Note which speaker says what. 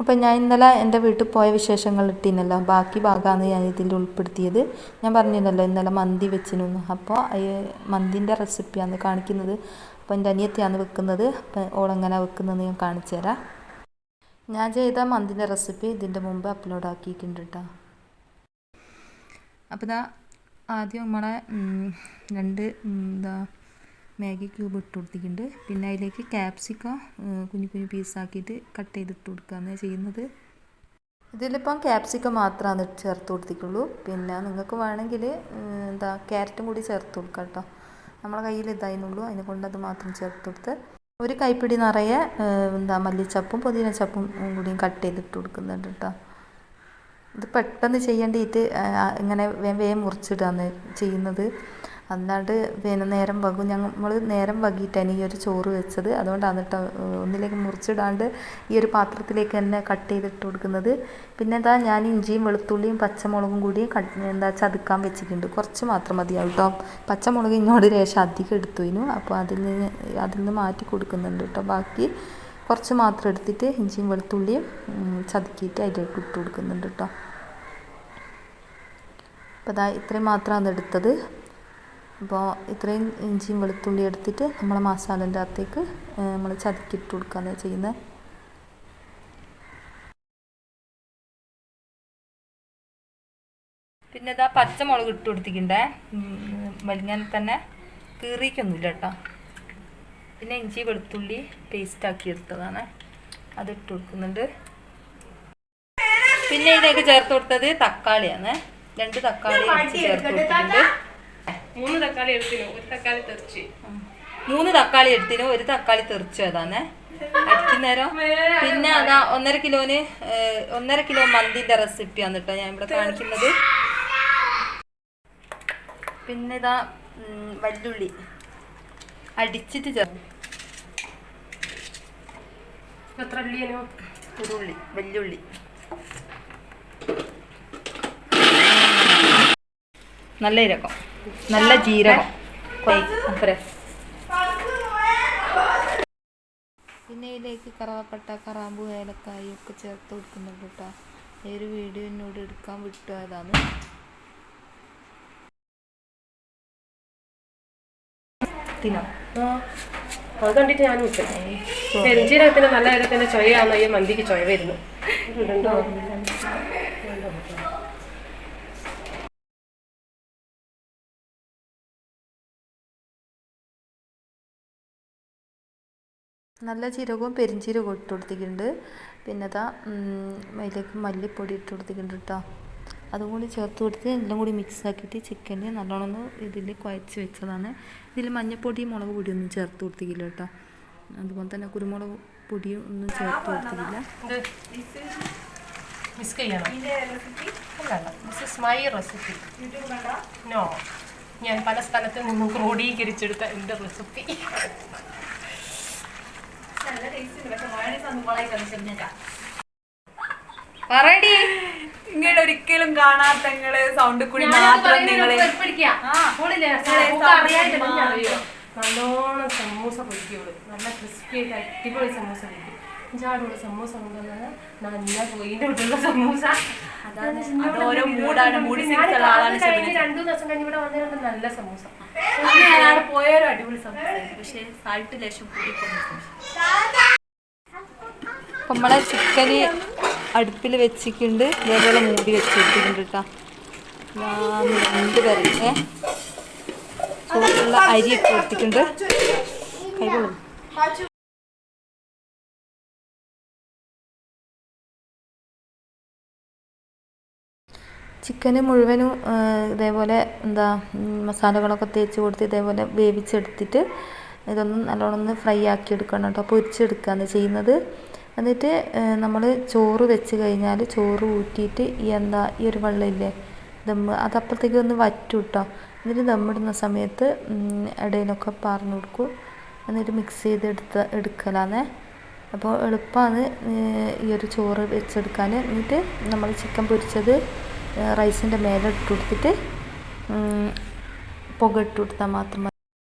Speaker 1: അപ്പം ഞാൻ ഇന്നലെ എന്റെ വീട്ടിൽ പോയ വിശേഷങ്ങൾ ഇട്ടിനല്ലോ ബാക്കി ഭാഗമാണ് ഞാൻ ഇതിൽ ഉൾപ്പെടുത്തിയത്. ഞാൻ പറഞ്ഞിരുന്നല്ലോ ഇന്നലെ മന്തി വെച്ചിരുന്നു. അപ്പോൾ മന്തിന്റെ റെസിപ്പിയാണ് കാണിക്കുന്നത്. അപ്പോൾ എന്റെ അനിയത്തിയാണ് വെക്കുന്നത്. അപ്പം ഓളെങ്ങനെ വെക്കുന്നതെന്ന് ഞാൻ കാണിച്ചു തരാം. ഞാൻ ചെയ്ത മന്തിന്റെ റെസിപ്പി ഇതിന്റെ മുമ്പ് അപ്ലോഡ് ആക്കിയിട്ടുണ്ട് കേട്ടോ. അപ്പോൾ ഇതാ ആദ്യം നമ്മളെ രണ്ട് എന്താ മാഗി ക്യൂബ് ഇട്ട് കൊടുത്തിട്ടുണ്ട്. പിന്നെ അതിലേക്ക് ക്യാപ്സിക്കം കുഞ്ഞു കുഞ്ഞു പീസാക്കിയിട്ട് കട്ട് ചെയ്തിട്ട് കൊടുക്കുകയാണ് ചെയ്യുന്നത്. ഇതിലിപ്പം ക്യാപ്സിക്കം മാത്രമാണ് ചേർത്ത് കൊടുത്തിട്ടുള്ളൂ. പിന്നെ നിങ്ങൾക്ക് വേണമെങ്കിൽ എന്താ ക്യാരറ്റും കൂടി ചേർത്ത് കൊടുക്കാം കേട്ടോ. നമ്മളെ കയ്യിൽ ഇതായിരുന്നുള്ളൂ. അതിനെ കൊണ്ട് അത് മാത്രം ചേർത്ത് കൊടുത്ത് ഒരു കൈപ്പിടി നിറയെ എന്താ മല്ലിച്ചപ്പും പുതിനച്ചപ്പും കൂടിയും കട്ട് ചെയ്തിട്ട് കൊടുക്കുന്നുണ്ട് കേട്ടോ. ഇത് പെട്ടെന്ന് ചെയ്യേണ്ടിയിട്ട് ഇങ്ങനെ വേ മുറിച്ചിടാണ് ചെയ്യുന്നത്. അല്ലാണ്ട് പിന്നെ നേരം വകും നമ്മൾ നേരം വൈകിയിട്ടാണ് ഈ ഒരു ചോറ് വെച്ചത്. അതുകൊണ്ടാണ് കേട്ടോ ഒന്നിലേക്ക് മുറിച്ചിടാണ്ട് ഈ ഒരു പാത്രത്തിലേക്ക് തന്നെ കട്ട് ചെയ്തിട്ട് കൊടുക്കുന്നത്. പിന്നെ എന്താ ഞാൻ ഇഞ്ചിയും വെളുത്തുള്ളിയും പച്ചമുളകും കൂടി എന്താ ചതുക്കാൻ വെച്ചിട്ടുണ്ട്. കുറച്ച് മാത്രം മതിയാവും കേട്ടോ പച്ചമുളക് ഇങ്ങോട്ട് രേഷം അധികം എടുത്തുനു അപ്പോൾ അതിൽ നിന്ന് അതിൽ നിന്ന് മാറ്റി കൊടുക്കുന്നുണ്ട് കേട്ടോ ബാക്കി കുറച്ച് മാത്രം എടുത്തിട്ട് ഇഞ്ചിയും വെളുത്തുള്ളിയും ചതുക്കിയിട്ട് അതിലേക്ക് ഇട്ട് കൊടുക്കുന്നുണ്ട് കേട്ടോ അപ്പോൾ അതാ ഇത്രയും മാത്രമാണ് എടുത്തത്. അപ്പോൾ ഇത്രയും ഇഞ്ചിയും വെളുത്തുള്ളി എടുത്തിട്ട് നമ്മൾ മസാലന്റെ അകത്തേക്ക് നമ്മൾ ചതുക്കിയിട്ട് കൊടുക്കുകയാണ് ചെയ്യുന്നത് പിന്നെ ഇതാ പച്ചമുളക് ഇട്ട് കൊടുത്തിട്ടുണ്ടേ. വലിങ്ങനെ തന്നെ കീറിക്കൊന്നുമില്ല കേട്ടോ. പിന്നെ ഇഞ്ചി വെളുത്തുള്ളി പേസ്റ്റ് ആക്കി എടുത്തതാണ്. അത് ഇട്ട് കൊടുക്കുന്നുണ്ട്. പിന്നെ ഇതിലേക്ക് ചേർത്ത് കൊടുത്തത് തക്കാളിയാണ്. രണ്ട് തക്കാളി ചേർത്ത് കൊടുത്തിട്ടുണ്ട്.
Speaker 2: മൂന്ന് തക്കാളി എടുത്തിനു ഒരു തക്കാളി തെറിച്ച്.
Speaker 1: മൂന്ന് തക്കാളി എടുത്തിനു ഒരു തക്കാളി തെറിച്ചു അതാണേ. അടിക്കുന്നേരം പിന്നെ അതാ ഒന്നര കിലോന് ഒന്നര കിലോ മന്തിന്റെ റെസിപ്പിയാണ് കേട്ടോ ഞാൻ ഇവിടെ കാണിക്കുന്നത്. പിന്നെ ഇതാ വല്ലുള്ളി. അടിച്ചിട്ട് ചേർന്നു ഉരുള്ളി വല്ലുള്ളി. നല്ല ഇരക്കം. നല്ല ജീരകം. പിന്നെ ഇതിലേക്ക് കറവപ്പട്ട കറാമ്പു ഏലക്കായി ഒക്കെ ചേർത്ത് കൊടുക്കുന്നുണ്ട് കേട്ടോ. ഈ ഒരു വീഡിയോ എന്നോട് എടുക്കാൻ വിട്ടതാണ്
Speaker 2: അത് കണ്ടിട്ട് ഞാൻ വിട്ടു പെരുംജീരകത്തിന് നല്ല കാര്യത്തിന് ചൊയ്യാന്ന് ഈ മന്തിക്ക് ചൊയ വരുന്നു.
Speaker 1: നല്ല ജീരകവും പെരിഞ്ചീരകവും ഇട്ട് കൊടുത്തിട്ടുണ്ട്. പിന്നെ അതാ അതിലേക്ക് മല്ലിപ്പൊടി ഇട്ട് കൊടുത്തിട്ടുണ്ട് കേട്ടോ അതും കൂടി ചേർത്ത് കൊടുത്ത് എല്ലാം കൂടി മിക്സ് ആക്കിയിട്ട് ചിക്കനെ നല്ലോണം ഇതിൽ കുഴച്ച് വെച്ചതാണ്. ഇതിൽ മഞ്ഞൾപ്പൊടി മുളക് പൊടിയൊന്നും ചേർത്ത് കൊടുത്തില്ല കേട്ടോ അതുപോലെ തന്നെ കുരുമുളക് പൊടിയും ഒന്നും ചേർത്ത് കൊടുത്തില്ല
Speaker 2: മിസ് റെസിപ്പി നോ ഞാൻ പല സ്ഥലത്ത് നിന്നും ക്രോഡീകരിച്ചെടുത്ത എന്റെ റെസിപ്പി
Speaker 1: പറയടി.
Speaker 3: നിങ്ങൾ ഒരിക്കലും കാണാത്ത നിങ്ങൾ സൗണ്ട് കൂടി മാത്രം നിങ്ങൾ
Speaker 2: നല്ലോണം സമൂസ പൊടിക്കുള്ളൂ നല്ല ക്രിസ്പി ആയിട്ട് അടിപൊളി സമൂസ പൊരിക്കും സമൂസ കൊണ്ടുവന്നത് നല്ല സമൂസ. രണ്ടു ദിവസം കഴിഞ്ഞ് ഇവിടെ വന്നിട്ടുണ്ട് നല്ല സമൂസ.
Speaker 3: ഞാനവിടെ പോയൊരു അടിപൊളി പക്ഷേ സാൾട്ട് ലേശം
Speaker 1: നമ്മളെ ചിക്കന് അടുപ്പിൽ വെച്ചിട്ടുണ്ട്. ഇതേപോലെ മൂടി വെച്ചിട്ടുണ്ട് കേട്ടോ രണ്ട് പേര് ചോറുള്ള അരി ഇട്ട് കൊടുത്തിട്ടുണ്ട്. കൈകൊള്ളും ചിക്കന് മുഴുവനും ഇതേപോലെ എന്താ മസാലകളൊക്കെ തേച്ച് കൊടുത്ത് ഇതേപോലെ വേവിച്ചെടുത്തിട്ട് ഇതൊന്ന് നല്ലോണം ഒന്ന് ഫ്രൈ ആക്കി എടുക്കണം കേട്ടോ. പൊരിച്ചെടുക്കുകയാണ് ചെയ്യുന്നത്. എന്നിട്ട് നമ്മൾ ചോറ് വെച്ച് കഴിഞ്ഞാൽ ചോറ് ഊറ്റിയിട്ട് ഈ എന്താ ഈ ഒരു വെള്ളമില്ലേ ദമ്മ് അത് അപ്പോഴത്തേക്ക് ഒന്ന് വറ്റും കേട്ടോ. എന്നിട്ട് ദമ്മിടുന്ന സമയത്ത് ഇടയിലൊക്കെ പറഞ്ഞു കൊടുക്കും. എന്നിട്ട് മിക്സ് ചെയ്ത് എടുത്ത എടുക്കലാന്നേ അപ്പോൾ എളുപ്പമാണ് ഈ ഒരു ചോറ് വെച്ചെടുക്കാൻ എന്നിട്ട് നമ്മൾ ചിക്കൻ പൊരിച്ചത് റൈസിന്റെ മേലെ ഇട്ട് കൊടുത്തിട്ട് പുക ഇട്ട് കൊടുത്താൽ മാത്രം